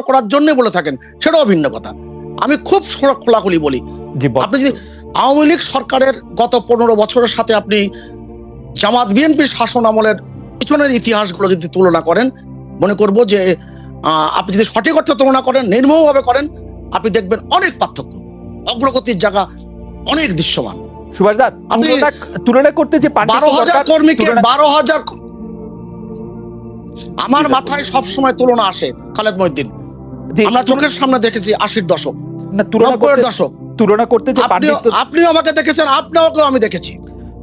করার জন্য বলে থাকেন সেটাও ভিন্ন কথা। আমি খুব খোলাখুলি বলি। আপনি যদি আওয়ামী লীগ সরকারের গত পনেরো বছরের সাথে আপনি জামাত বিএনপির শাসন আমলের পিছনের ইতিহাসগুলো যদি তুলনা করেন মনে করব যে আপনি যদি সঠিক অর্থে তুলনা করেন নির্মমভাবে করেন আপনি দেখবেন অনেক পার্থক্য। অগ্রগতির জায়গা অনেক দৃশ্যমান। সুভাষ দা আপনি- তুলনা করতে যে বারো হাজার কর্মীকে বারো হাজার আমার মাথায় সব সময় তুলনা আসে খালেদ মহিদ্দিন আমরা চোখের সামনে দেখেছি আশির দশক না, তুলনা নব্বইয়ের করতে দশক। তুলনা করতে যে আপনিও আমাকে দেখেছেন আপনাকেও আমি দেখেছি।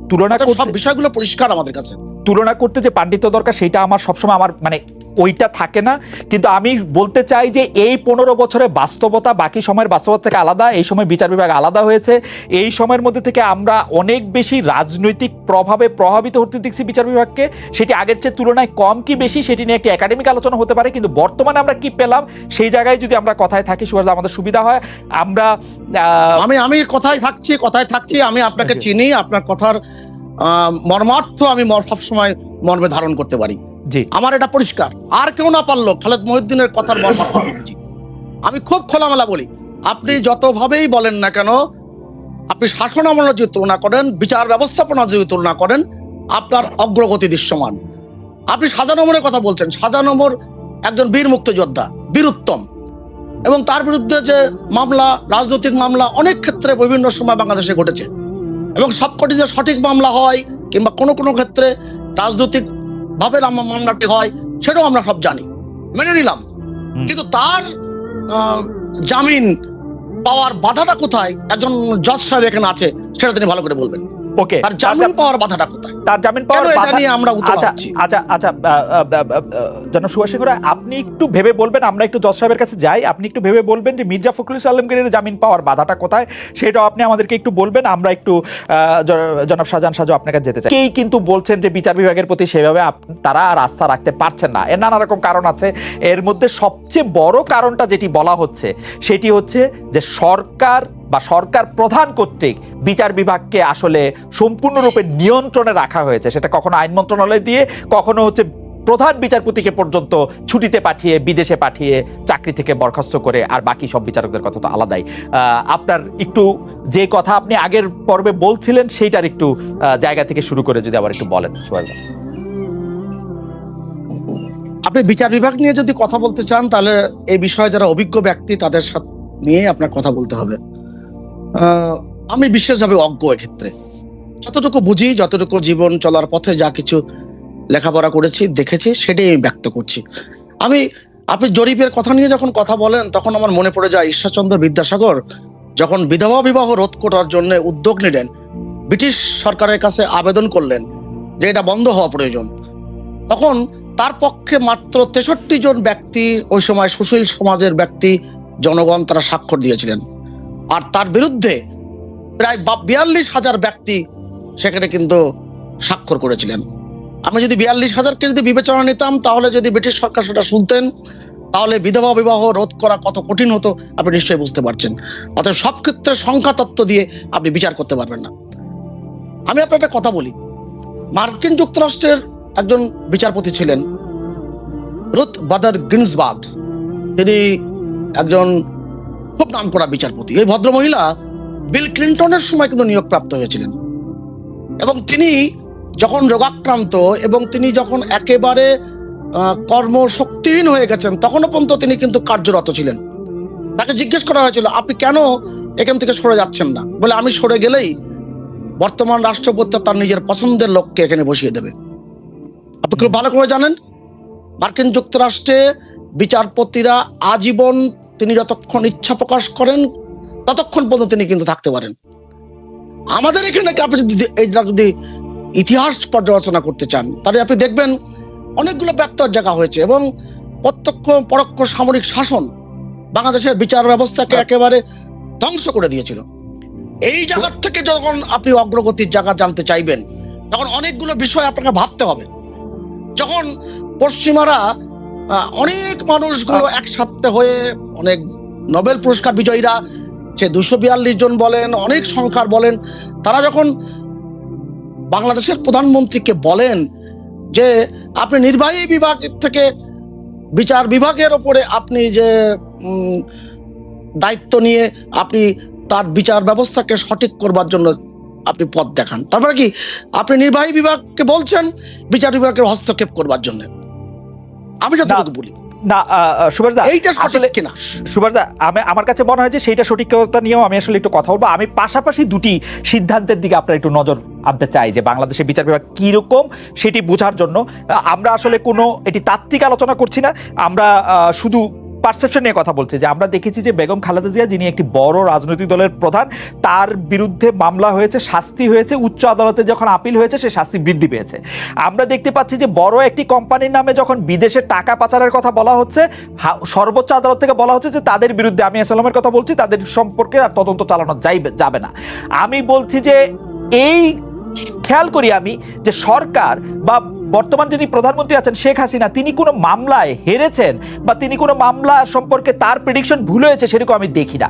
তুলনা সব বিষয়গুলো পরিষ্কার আমাদের কাছে। তুলনা করতে যে পাণ্ডিত্য দরকার সেটা আমার সবসময় আমার মানে ওইটা থাকে না। কিন্তু আমি বলতে চাই যে এই পনেরো বছরে বাস্তবতা বাকি সময়ের বাস্তবতা থেকে আলাদা এই সময় বিচার বিভাগ আলাদা হয়েছে। এই সময়ের মধ্যে থেকে আমরা অনেক বেশি রাজনৈতিক প্রভাবে প্রভাবিত হতে দেখছি বিচার বিভাগকে। সেটি আগের চেয়ে তুলনায় কম কি বেশি সেটি নিয়ে একটি একাডেমিক আলোচনা হতে পারে। কিন্তু বর্তমানে আমরা কি পেলাম সেই জায়গায় যদি আমরা কথায় থাকি সুভাষ আমাদের সুবিধা হয়। আমরা আমি আমি কথায় থাকছি কথায় থাকছি আমি আপনাকে। চিনি আপনার কথার মর্মার্থ আমি সবসময় মর্মে ধারণ করতে পারি। জি। আমার এটা পরিষ্কার। আর কেউ না পারল খালেদ মহিউদ্দিনের কথার মর্মার্থ আমি খুব খোলামেলা বলি, আপনি যতভাবেই বলেন না কেন, আপনি শাসন আমলের যদি তুলনা করেন, বিচার ব্যবস্থাপনা যদি তুলনা করেন, আপনার অগ্রগতি দৃশ্যমান। আপনি সাজানমরের কথা বলছেন। সাজানমর একজন বীর মুক্তিযোদ্ধা বীরুত্তম এবং তার বিরুদ্ধে যে মামলা, রাজনৈতিক মামলা, অনেক ক্ষেত্রে বিভিন্ন সময় বাংলাদেশে ঘটেছে। এবং সবকটি যে সঠিক মামলা হয়, কিংবা কোনো কোনো ক্ষেত্রে রাজনৈতিক রাম- মামলাটি হয় সেটাও আমরা সব জানি। মেনে নিলাম। কিন্তু তার জামিন পাওয়ার বাধাটা কোথায়? একজন জজ সাহেব এখানে আছে সেটা তিনি ভালো করে বলবেন। ওকে তার জামিন পাওয়ার বাধাটা কোথায়? তার জামিন পাওয়ার বাধা- নিয়ে আমরা আচ্ছা আচ্ছা আচ্ছা আহ, জনাব সুভাষ আপনি একটু ভেবে বলবেন আমরা একটু জজ সাহেবের কাছে যাই আপনি একটু ভেবে বলবেন যে মির্জা ফখরুল আলমগীরের জামিন পাওয়ার বাধাটা কোথায় সেটাও আপনি আমাদেরকে একটু বলবেন আমরা একটু জনাব শাহজাহান সাজু আপনার কাছে যেতে চাই। কেই কিন্তু বলছেন যে বিচার বিভাগের প্রতি সেভাবে তারা আর আস্থা রাখতে পারছেন না। এর নানা রকম কারণ আছে। এর মধ্যে সবচেয়ে বড় কারণটা যেটি বলা হচ্ছে সেটি হচ্ছে যে সরকার বা সরকার প্রধান কর্তৃক বিচার বিভাগকে আসলে সম্পূর্ণরূপে নিয়ন্ত্রণে রাখা হয়েছে। সেটা কখনো আইন মন্ত্রণালয় দিয়ে, কখনো হচ্ছে প্রধান বিচারপতিকে পর্যন্ত ছুটিতে পাঠিয়ে, বিদেশে পাঠিয়ে চাকরি থেকে বরখাস্ত করে, আর বাকি সব বিচারকদের কথা তো আলাদাই। আপনার একটু যে কথা আপনি আগের পর্বে বলছিলেন, সেইটার একটু জায়গা থেকে শুরু করে যদি আবার একটু বলেন আপনি বিচার বিভাগ নিয়ে যদি কথা বলতে চান, তাহলে এই বিষয়ে যারা অভিজ্ঞ ব্যক্তি, তাদের সাথে নিয়ে আপনার কথা বলতে হবে। আমি বিশেষভাবে অজ্ঞ এক্ষেত্রে। যতটুকু বুঝি, যতটুকু জীবন চলার পথে যা কিছু লেখাপড়া করেছি, দেখেছি, সেটাই আমি ব্যক্ত করছি। আমি, আপনি জরিপের কথা নিয়ে যখন কথা বলেন, তখন আমার মনে পড়ে যায় ঈশ্বরচন্দ্র বিদ্যাসাগর যখন বিধবা বিবাহ রোধ করার জন্য উদ্যোগ নিলেন, ব্রিটিশ সরকারের কাছে আবেদন করলেন যে এটা বন্ধ হওয়া প্রয়োজন। তখন তার পক্ষে মাত্র তেষট্টি জন ব্যক্তি, ওই সময় সুশীল সমাজের ব্যক্তি, জনগণ তারা স্বাক্ষর দিয়েছিলেন। আর তার বিরুদ্ধে প্রায় বিয়াল্লিশ হাজার ব্যক্তি সেখানে কিন্তু স্বাক্ষর করেছিলেন। আমি যদি বিয়াল্লিশ হাজারকে যদি বিবেচনা নিতাম, তাহলে যদি ব্রিটিশ সরকার সেটা শুনতেন, তাহলে বিধবা বিবাহ রোধ করা কত কঠিন হতো, আপনি নিশ্চয়ই বুঝতে পারছেন। অতএব সব ক্ষেত্রে সংখ্যা তত্ত্ব দিয়ে আপনি বিচার করতে পারবেন না। আমি আপনার একটা কথা বলি। মার্কিন যুক্তরাষ্ট্রের একজন বিচারপতি ছিলেন, রুথ বাদার গ্রিন্সবার্গ তিনি একজন খুব নাম করা বিচারপতি। এই ভদ্র মহিলা বিল ক্লিন্টনের সময় কিন্তু নিয়োগপ্রাপ্ত হয়েছিলেন। এবং তিনি যখন রোগাক্রান্ত এবং তিনি যখন একেবারে কর্মশক্তিহীন হয়ে গেছেন, তখনও পর্যন্ত তিনি কিন্তু কার্যরত ছিলেন। তাকে জিজ্ঞেস করা হয়েছিল, আপনি কেন এখান থেকে সরে যাচ্ছেন না? বলে, আমি সরে গেলেই বর্তমান রাষ্ট্রপতি তার নিজের পছন্দের লোককে এখানে বসিয়ে দেবে। আপনি খুব ভালো করে জানেন, মার্কিন যুক্তরাষ্ট্রে বিচারপতিরা আজীবন তিনি যতক্ষণ ইচ্ছা প্রকাশ করেন ততক্ষণ পর্যন্ত তিনি কিন্তু থাকতে পারেন। আমাদের এখানে আপনি যদি যদি ইতিহাস পর্যালোচনা করতে চান তাহলে আপনি দেখবেন অনেকগুলো ব্যর্থর জায়গা হয়েছে এবং প্রত্যক্ষ পরোক্ষ সামরিক শাসন বাংলাদেশের বিচার ব্যবস্থাকে একেবারে ধ্বংস করে দিয়েছিল। এই জায়গা থেকে যখন আপনি অগ্রগতির জায়গা জানতে চাইবেন তখন অনেকগুলো বিষয় আপনাকে ভাবতে হবে। যখন পশ্চিমারা অনেক মানুষগুলো একসাথে হয়ে অনেক নোবেল পুরস্কার বিজয়ীরা সে দুশো বিয়াল্লিশ জন বলেন অনেক সংখ্যার বলেন তারা যখন বাংলাদেশের প্রধানমন্ত্রীকে বলেন যে আপনি নির্বাহী বিভাগ থেকে বিচার বিভাগের ওপরে আপনি যে দায়িত্ব নিয়ে আপনি তার বিচার ব্যবস্থাকে সঠিক করবার জন্য আপনি পথ দেখান। তারপরে কি? আপনি নির্বাহী বিভাগকে বলছেন বিচার বিভাগের হস্তক্ষেপ করবার জন্য। আমি যতটুকু বলি। না আহ, আহ, সুভাষ দা এইটা আসলে কিনা? সুভাষ দা আমি আমার কাছে মনে হয় যে সেইটা সঠিকতা নিয়েও আমি আসলে একটু কথা বলব। আমি পাশাপাশি দুটি সিদ্ধান্তের দিকে আপনার একটু নজর আনতে চাই যে বাংলাদেশের বিচার বিভাগ কীরকম সেটি বোঝার জন্য। আমরা আসলে কোনো এটি তাত্ত্বিক আলোচনা করছি না। আমরা শুধু পারসেপশন নিয়ে কথা বলছে যে আমরা দেখেছি যে বেগম খালেদা জিয়া, যিনি একটি বড় রাজনৈতিক দলের প্রধান, তার বিরুদ্ধে মামলা হয়েছে, শাস্তি হয়েছে, উচ্চ আদালতে যখন আপিল হয়েছে, সে শাস্তি বৃদ্ধি পেয়েছে। আমরা দেখতে পাচ্ছি যে বড় একটি কোম্পানির নামে যখন বিদেশে টাকা পাচারের কথা বলা হচ্ছে সর্বোচ্চ আদালত থেকে বলা হচ্ছে যে তাদের বিরুদ্ধে, আমি আসলামের কথা বলছি, তাদের সম্পর্কে আর তদন্ত চালানো যাইবে, যাবে না। আমি বলছি যে এই খেয়াল করি আমি যে সরকার বা বর্তমান যিনি প্রধানমন্ত্রী আছেন শেখ হাসিনা তিনি কোনো মামলায় হেরেছেন বা তিনি কোনো মামলা সম্পর্কে তার প্রেডিকশন ভুল হয়েছে সেরকম আমি দেখি না।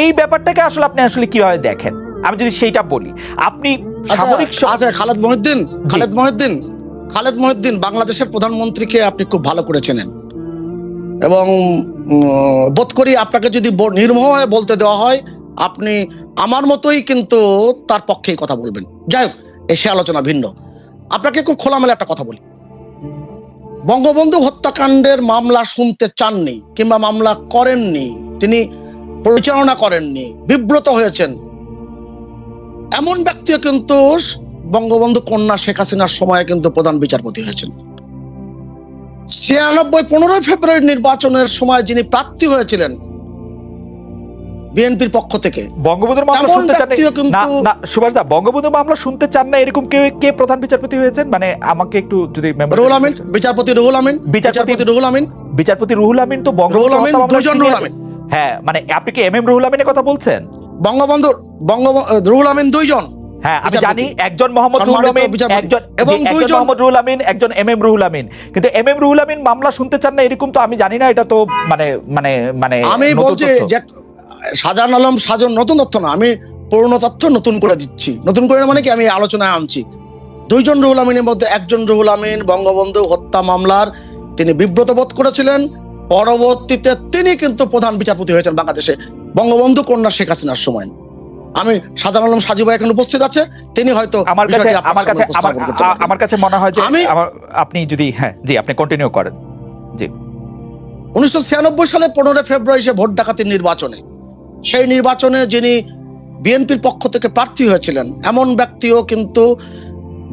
এই ব্যাপারটাকে আসলে আপনি আসলে কীভাবে দেখেন? আমি যদি সেইটা বলি আপনি সামরিক আচ্ছা খালেদ মহিউদ্দিন খালেদ মহিউদ্দিন খালেদ মহিউদ্দিন বাংলাদেশের প্রধানমন্ত্রীকে আপনি খুব ভালো করে চেনেন। এবং বোধ করি আপনাকে যদি নির্মোহ বলতে দেওয়া হয় আপনি আমার মতোই কিন্তু তার পক্ষেই কথা বলবেন। যাই হোক এই সে আলোচনা ভিন্ন। আপনাকে খুব খোলামেলা একটা কথা বলি। বঙ্গবন্ধু হত্যাকাণ্ডের মামলা শুনতে চাননি কিংবা মামলা করেননি, তিনি পরিচালনা করেননি, বিব্রত হয়েছেন। এমন ব্যক্তিও কিন্তু বঙ্গবন্ধু কন্যা শেখ হাসিনার সময় কিন্তু প্রধান বিচারপতি হয়েছেন। ছিয়ানব্বই পনেরোই ফেব্রুয়ারি নির্বাচনের সময় যিনি প্রার্থী হয়েছিলেন বিএনপির পক্ষ থেকে। বঙ্গবন্ধুর মামলা শুনতে চান না- না সুভাষ দা বঙ্গবন্ধু মামলা শুনতে চান না এরকম কেউ কে প্রধান বিচারপতি হয়েছেন? মানে আমাকে একটু যদি memory- রুহুল আমিন বিচারপতি রুহুল আমিন বিচারপতি- রুহুল আমিন। বিচারপতি রুহুল আমিন তো বঙ্গবন্ধু আমিন, senior- রুহুল আমিন। হ্যাঁ মানে আপনি কি এম এম রুহুল আমিনের কথা বলছেন? বঙ্গবন্ধু বঙ্গ রুহুল আমিন দুইজন। হ্যাঁ আমি জানি একজন মোহাম্মদ রুহুল আমিন একজন এবং দুইজন- মোহাম্মদ রুহুল আমিন একজন এম এম রুহুল আমিন। কিন্তু এম এম রুহুল আমিন মামলা শুনতে চান না এরকম তো আমি জানি না এটা তো মানে মানে মানে আমি বলছি সাজান আলম সাজন নতুন তথ্য না আমি পুরনো তথ্য নতুন করে দিচ্ছি। নতুন করে মানে কি আমি আলোচনায় আনছি। দুইজন রুহুল আমিনের মধ্যে একজন রুহুল আমিন বঙ্গবন্ধু হত্যা মামলার তিনি বিব্রত বোধ করেছিলেন। পরবর্তীতে তিনি কিন্তু প্রধান বিচারপতি হয়েছেন বাংলাদেশে বঙ্গবন্ধু কন্যা শেখ হাসিনার সময়। আমি সাজান আলম সাজু ভাই এখন উপস্থিত আছে তিনি হয়তো আমার কাছে আমার কাছে আমার কাছে মনে হয় যে আমি- আপনি যদি হ্যাঁ জি আপনি কন্টিনিউ করেন। জি। উনিশশো ছিয়ানব্বই সালে পনেরোই ফেব্রুয়ারি সে ভোট ডাকাতির নির্বাচনে সেই নির্বাচনে যিনি বিএনপির পক্ষ থেকে প্রার্থী হয়েছিলেন, এমন ব্যক্তিও কিন্তু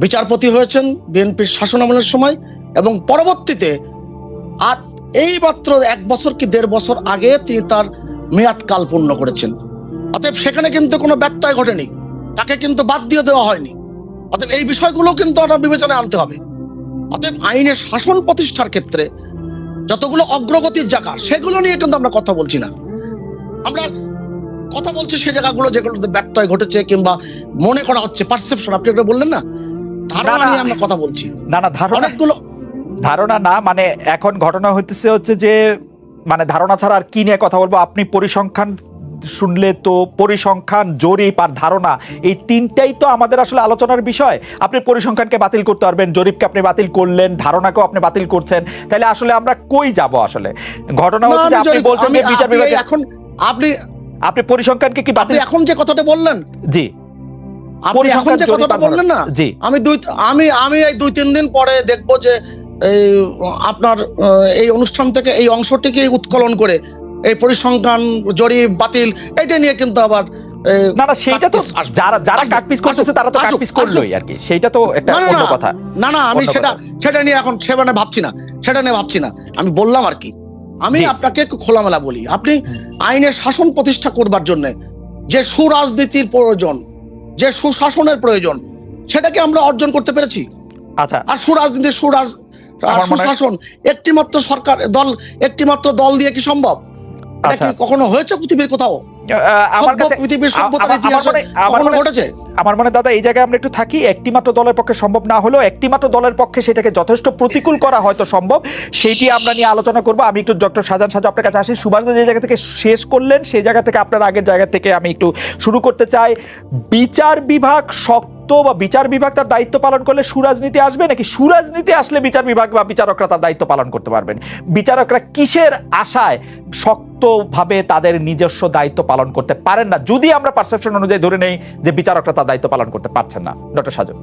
বিচারপতি হয়েছেন বিএনপির শাসন আমলের সময় এবং পরবর্তীতে আর এই মাত্র এক বছর কি দেড় বছর আগে তিনি তার মেয়াদ কাল পূর্ণ করেছেন। অতএব সেখানে কিন্তু কোনো ব্যত্যয় ঘটেনি, তাকে কিন্তু বাদ দিয়ে দেওয়া হয়নি। অতএব এই বিষয়গুলো কিন্তু আমরা বিবেচনায় আনতে হবে। অতএব আইনের শাসন প্রতিষ্ঠার ক্ষেত্রে যতগুলো অগ্রগতির জায়গা, সেগুলো নিয়ে কিন্তু আমরা কথা বলছি না। আমরা কথা বলছি সেই জায়গাগুলো যেগুলোতে ব্যত্যয় ঘটেছে কিংবা মনে করা হচ্ছে পারসেপশন আপনি একটা বললেন না? ধারণা। নিয়ে আমরা কথা বলছি। না না ধারণা অনেকগুলো ধারণা না মানে এখন ঘটনা হইতেছে হচ্ছে যে মানে ধারণা ছাড়া আর কি নিয়ে কথা বলব? আপনি পরিসংখ্যান শুনলে তো পরিসংখ্যান জরিপ আর ধারণা এই তিনটাই তো আমাদের আসলে আলোচনার বিষয়। আপনি পরিসংখ্যানকে বাতিল করতে পারবেন জরিপকে আপনি বাতিল করলেন ধারণাকেও আপনি বাতিল করছেন। তাহলে আসলে আমরা কই যাব আসলে? ঘটনা হচ্ছে যে আপনি বলছেন যে বিচার বিভাগে এখন আপনি আপনি পরিসংখ্যানকে কি বাতিল এখন যে কথাটা বললেন জি। আপনি এখন যে কথাটা বললেন না জি। আমি দুই আমি আমি এই দুই তিন দিন পরে দেখব যে এই আপনার এই অনুষ্ঠান থেকে এই অংশটিকে উৎকলন করে এই পরিসংখ্যান জরিপ বাতিল এটা নিয়ে কিন্তু আবার না না সেইটা তো যারা যারা কাটপিস করতেছে তারা তো কাটপিস করলোই আর কি। সেইটা তো একটা অন্য কথা। না না আমি সেটা সেটা নিয়ে এখন সেটা নিয়ে ভাবছি না। সেটা নিয়ে ভাবছি না। আমি বললাম আর কি। আমি আপনাকে খোলামেলা বলি। আপনি আইনের শাসন প্রতিষ্ঠা করবার জন্য যে সুরাজনীতির প্রয়োজন যে সুশাসনের প্রয়োজন সেটাকে আমরা অর্জন করতে পেরেছি। আচ্ছা। আর সুরাজনীতির সুরাজ সুশাসন একটি মাত্র সরকার দল একটি মাত্র দল দিয়ে কি সম্ভব? আচ্ছা। কখনো হয়েছে পৃথিবীর কোথাও? আমার কাছে পৃথিবীর সভ্যতার ইতিহাসে কখনো ঘটেছে? আমার মনে দাদা, এই জায়গায় আমরা একটু থাকি একটি মাত্র দলের পক্ষে সম্ভব না হলেও একটি মাত্র দলের পক্ষে সেটাকে যথেষ্ট প্রতিকূল করা হয়তো সম্ভব। সেইটি আমরা নিয়ে আলোচনা করব। আমি একটু ডক্টর সাজান সাজু আপনার কাছে আসি। সুভাষ যে জায়গা থেকে শেষ করলেন, সেই জায়গা থেকে আপনার আগের জায়গা থেকে আমি একটু শুরু করতে চাই। বিচার বিভাগ শক্ত দায়িত্ব বা বিচার বিভাগ তার দায়িত্ব পালন করলে সুরাজনীতি আসবে নাকি সুরাজনীতি আসলে বিচার বিভাগ বা বিচারকরা তার দায়িত্ব পালন করতে পারবেন? বিচারকরা কিসের আশায় শক্তভাবে তাদের নিজস্ব দায়িত্ব পালন করতে পারেন না? যদি আমরা পারসেপশন অনুযায়ী ধরে নেই যে বিচারকরা তার দায়িত্ব পালন করতে পারছেন না। ডক্টর সাজু।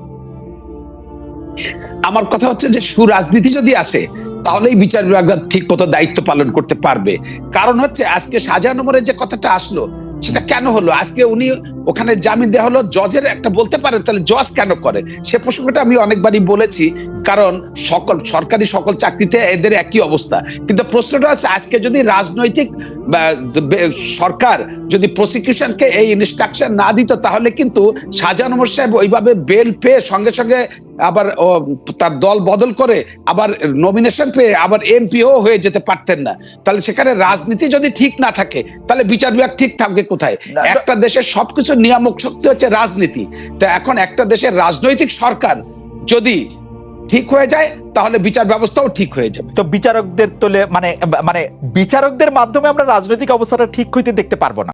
আমার কথা হচ্ছে যে সুরাজনীতি যদি আসে, তাহলেই বিচার বিভাগ ঠিক মতো দায়িত্ব পালন করতে পারবে। কারণ হচ্ছে আজকে শাহজাহান ওমরের যে কথাটা আসলো সেটা কেন হলো? আজকে উনি ওখানে জামিন দেওয়া হলো, জজের একটা বলতে পারে তাহলে জজ কেন করে? সে প্রসঙ্গটা আমি অনেকবারই বলেছি, কারণ সকল, সরকারি সকল চাকরিতে এদের একই অবস্থা। কিন্তু প্রশ্নটা আছে আজকে যদি রাজনৈতিক সরকার যদি প্রসিকিউশনকে এই ইনস্ট্রাকশন না দিত, তাহলে কিন্তু শাহজাহান ওমর সাহেব ওইভাবে বেল পেয়ে সঙ্গে সঙ্গে আবার তার দল বদল করে আবার নমিনেশন পেয়ে আবার এমপিও হয়ে যেতে পারতেন না। তাহলে সেখানে রাজনীতি যদি ঠিক না থাকে তাহলে বিচার বিভাগ ঠিক থাকবে কোথায়? একটা দেশের সবকিছু নিয়ামক শক্তি হচ্ছে রাজনীতি। তো এখন একটা দেশের রাজনৈতিক সরকার যদি ঠিক হয়ে যায় তাহলে বিচার ব্যবস্থাও ঠিক হয়ে যাবে। তো বিচারকদের তোলে মানে মানে বিচারকদের মাধ্যমে আমরা রাজনৈতিক অবস্থাটা ঠিক হইতে দেখতে পারব না।